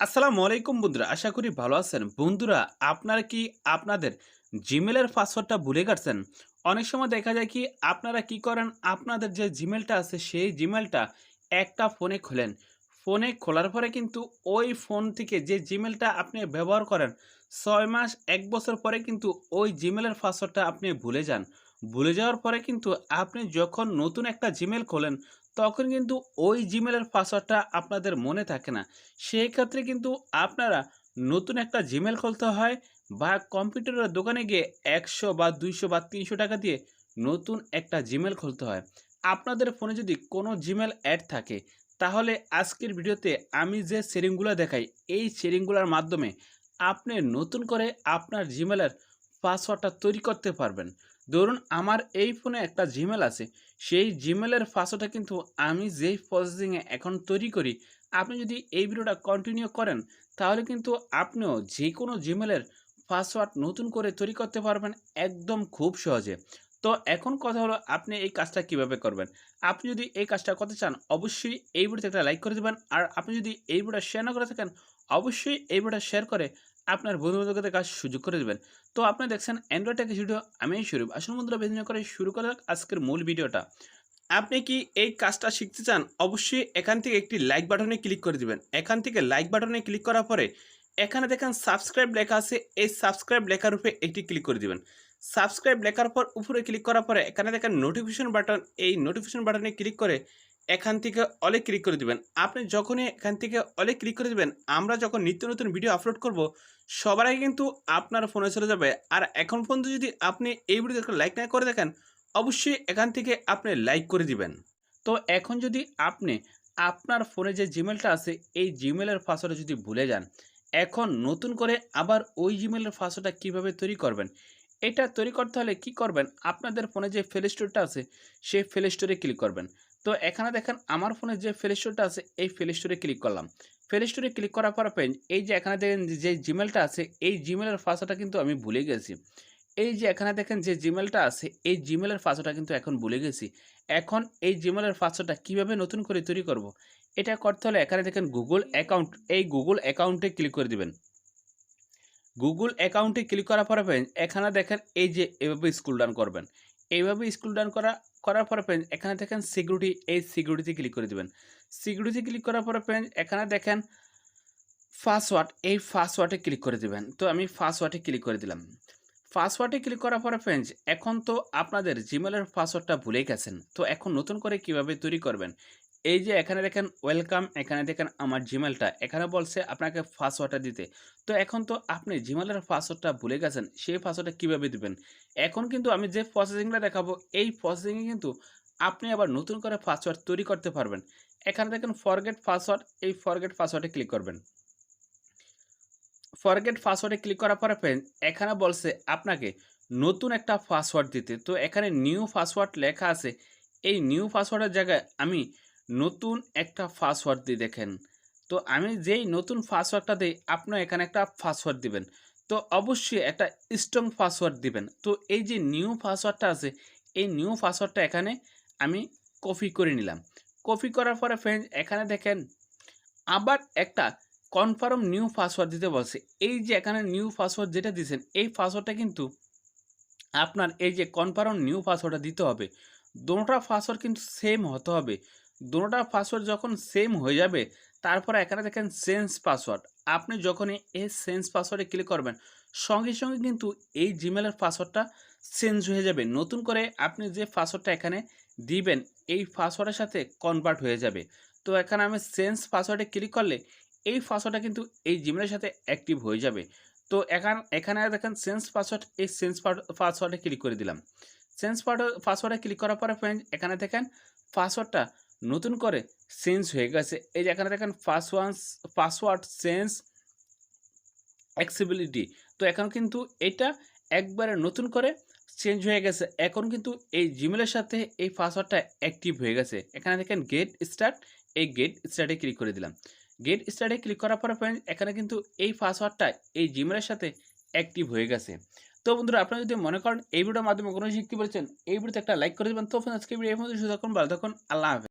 আসসালামু আলাইকুম বন্ধুরা, আশা করি ভালো আছেন। বন্ধুরা, আপনারা কি আপনাদের জিমেলের পাসওয়ার্ডটা ভুলে গেছেন? অনেক সময় দেখা যায় কি, আপনারা কি করেন, আপনাদের যে জিমেলটা আছে, সেই জিমেলটা একটা ফোনে খোলেন। ফোনে খোলার পরে কিন্তু ওই ফোন থেকে যে জিমেলটা আপনি ব্যবহার করেন, ছয় মাস, এক বছর পরে কিন্তু ওই জিমেলের পাসওয়ার্ডটা আপনি ভুলে যান। ভুলে যাওয়ার পরে কিন্তু আপনি যখন নতুন একটা জিমেল খোলেন তখন কিন্তু ওই জিমেলের পাসওয়ার্ডটা আপনাদের মনে থাকে না। সেই ক্ষেত্রে কিন্তু আপনারা নতুন একটা জিমেল খুলতে হয় বা কম্পিউটারের দোকানে গিয়ে একশো বা দুইশো বা তিনশো টাকা দিয়ে নতুন একটা জিমেল খুলতে হয়। আপনাদের ফোনে যদি কোনো জিমেল অ্যাড থাকে, তাহলে আজকের ভিডিওতে আমি যে সেটিংগুলো দেখাই, এই সেটিংগুলোর মাধ্যমে আপনি নতুন করে আপনার জিমেলের পাসওয়ার্ডটা তৈরি করতে পারবেন। ধরুন, আমার এই ফোনে একটা জিমেল আছে সেই জিমেলের পাসওয়ার্ডটা কিন্তু আমি যেই প্রসেসিংয়ে এখন তৈরি করি, আপনি যদি এই ভিডিওটা কন্টিনিউ করেন, তাহলে কিন্তু আপনিও যে কোনো জিমেলের পাসওয়ার্ড নতুন করে তৈরি করতে পারবেন একদম খুব সহজে। তো এখন কথা হলো আপনি এই কাজটা কীভাবে করবেন? আপনি যদি এই কাজটা করতে চান, অবশ্যই এই ভিডিওতে একটা লাইক করে দেবেন, আর আপনি যদি এই ভিডিওটা শেয়ার না করে থাকেন, অবশ্যই এই ভিডিওটা শেয়ার করে আপনার বন্ধু বান্ধবদের কাজ সুযোগ করে দেবেন। তো আপনি দেখছেন অ্যান্ড্রয়েড টেক ভিডিও আমি শুরু আসুন বন্ধুরা বেদিন করে শুরু করা আজকের মূল ভিডিওটা। আপনি কি এই কাজটা শিখতে চান? অবশ্যই এখান থেকে একটি লাইক বাটনে ক্লিক করে দিবেন। এখান থেকে লাইক বাটনে ক্লিক করার পরে এখানে দেখেন সাবস্ক্রাইব লেখা আছে। এই সাবস্ক্রাইব লেখার উপরে একটি ক্লিক করে দিবেন। সাবস্ক্রাইব লেখার পর উপরে ক্লিক করার পরে এখানে দেখেন নোটিফিকেশন বাটন এই নোটিফিকেশন বাটনে ক্লিক করে এখান থেকে অলে ক্লিক করে দিবেন। আপনি যখনই এখান থেকে অলে ক্লিক করে দিবেন, আমরা যখন নিত্য নতুন ভিডিও আপলোড করব, সবার আগে কিন্তু আপনার ফোনে চলে যাবে। আর এখন পর্যন্ত যদি আপনি এই ভিডিওতে লাইক না করে দেখেন, অবশ্যই এখান থেকে আপনি লাইক করে দিবেন। তো এখন যদি আপনি আপনার ফোনে যে জিমেলটা আছে, এই জিমেলের পাসওয়ার্ড যদি ভুলে যান, এখন নতুন করে আবার ওই জিমেলের পাসওয়ার্ডটা কীভাবে তৈরি করবেন? এটা তৈরি করতে হলে কি করবেন? আপনাদের ফোনে যে প্লে স্টোরটা আছে, সেই প্লে স্টোরে ক্লিক করবেন। তো এখানে দেখেন আমার ফোনে যে প্লে স্টোরটা আছে, এই প্লে স্টোরে ক্লিক করলাম। প্লে স্টোরে ক্লিক করার পর পেন, এই যে এখানে দেখেন যে জিমেলটা আছে, এই জিমেলের পাসওয়ার্ডটা কিন্তু আমি ভুলে গেছি। এই যে এখানে দেখেন যে জিমেলটা আছে, এই জিমেলের পাসওয়ার্ডটা কিন্তু এখন ভুলে গেছি। এখন এই জিমেলের পাসওয়ার্ডটা কীভাবে নতুন করে তৈরি করব? এটা করতে হলে এখানে দেখেন গুগল অ্যাকাউন্ট এই গুগল অ্যাকাউন্টে ক্লিক করে দিবেন। গুগল অ্যাকাউন্টে ক্লিক করার পরে পেন, এখানে দেখেন এই যে এভাবে স্কুল ডান করবেন। এইভাবে স্কুল ডাউন করা, করার পরে পেন, এখানে দেখেন সিকিউরিটি এই সিকিউরিটি ক্লিক করে দেবেন। সিকিউরিটি ক্লিক করার পরে পেন, এখানে দেখেন পাসওয়ার্ড এই পাসওয়ার্ডে ক্লিক করে দেবেন। তো আমি পাসওয়ার্ডে ক্লিক করে দিলাম। পাসওয়ার্ডে ক্লিক করার পরে ফ্রেন্ডস এখন তো আপনাদের জিমেলের পাসওয়ার্ডটা ভুলে গেছেন। তো এখন নতুন করে কীভাবে তৈরি করবেন? এই যে এখানে দেখেন ওয়েলকাম এখানে দেখেন আমার জিমেলটা এখানে বলছে আপনাকে পাসওয়ার্ডটা দিতে। তো এখন তো আপনি জিমেলের পাসওয়ার্ডটা ভুলে গেছেন, সেই পাসওয়ার্ডটা কীভাবে দিবেন? এখন কিন্তু আমি যে প্রসেসিংটা দেখাবো, এই প্রসেসিংয়ে কিন্তু আপনি আবার নতুন করে পাসওয়ার্ড তৈরি করতে পারবেন। এখানে দেখেন ফরগেট পাসওয়ার্ড এই ফরগেট পাসওয়ার্ডে ক্লিক করবেন। ফরগেট পাসওয়ার্ডে ক্লিক করার পরে ফ্রেন্ড এখানে বলছে আপনাকে নতুন একটা পাসওয়ার্ড দিতে। তো এখানে নিউ পাসওয়ার্ড লেখা আছে। এই নিউ পাসওয়ার্ডের জায়গায় আমি নতুন একটা পাসওয়ার্ড দিয়ে দেখেন। তো আমি যেই নতুন পাসওয়ার্ডটা দিই আপনার এখানে একটা পাসওয়ার্ড দিবেন। তো অবশ্যই একটা স্ট্রং পাসওয়ার্ড দিবেন। তো এই যে নিউ পাসওয়ার্ডটা আছে, এই নিউ পাসওয়ার্ডটা এখানে আমি কপি করে নিলাম। কপি করার পরে ফ্রেন্ড এখানে দেখেন আবার একটা কনফার্ম নিউ পাসওয়ার্ড দিতে বলছে। এই যে এখানে নিউ পাসওয়ার্ড যেটা দিয়েছেন, এই পাসওয়ার্ডটা কিন্তু আপনার এই যে কনফার্ম নিউ পাসওয়ার্ডটা দিতে হবে। দুটোটা পাসওয়ার্ড কিন্তু সেম হতে হবে। দুটোটা পাসওয়ার্ড যখন সেম হয়ে যাবে, তারপরে এখানে দেখেন সেন্স পাসওয়ার্ড আপনি যখনই এই সেন্স পাসওয়ার্ডে ক্লিক করবেন, সঙ্গে সঙ্গে কিন্তু এই জিমেলের পাসওয়ার্ডটা চেঞ্জ হয়ে যাবে। নতুন করে আপনি যে পাসওয়ার্ডটা এখানে দিবেন, এই পাসওয়ার্ডের সাথে কনভার্ট হয়ে যাবে। তো এখানে আমি সেন্স পাসওয়ার্ডে ক্লিক করলে, এই পাসওয়ার্ডটা কিন্তু এই জিমেলের সাথে অ্যাক্টিভ হয়ে যাবে। তো এখান, এখানে দেখেন সেন্স পাসওয়ার্ড এই সেন্স পাসওয়ার্ডে ক্লিক করে দিলাম। সেন্স পাসওয়ার্ডে ক্লিক করার পরে ফ্রেন্ড এখানে দেখেন পাসওয়ার্ডটা নতুন করে চেঞ্জ হয়ে গেছে। এই যে এখানে দেখেন পাসওয়ার্ড পাসওয়ার্ড চেঞ্জ অ্যাক্সিবিলিটি তো এখন কিন্তু এটা একবারে নতুন করে চেঞ্জ হয়ে গেছে। এখন কিন্তু এই জিমেলের সাথে এই পাসওয়ার্ডটা অ্যাক্টিভ হয়ে গেছে। এখানে দেখেন গেট স্টার্ট এই গেট স্টার্টে ক্লিক করে দিলাম। গেট স্টার্টে ক্লিক করার পরে ফ্রেন্ড এখানে কিন্তু এই পাসওয়ার্ডটা এই জিমেলের সাথে অ্যাক্টিভ হয়ে গেছে। তো বন্ধুরা, আপনারা যদি মনে করেন এই ভিডিওর মাধ্যমে কোনো শিখতে পেরেছেন এই ভিডিওতে একটা লাইক করে দেবেন। তো আজকে ভিডিও এই মধ্যে শুধু থাকুন, ভালো তখন আল্লাহ হাফেজ।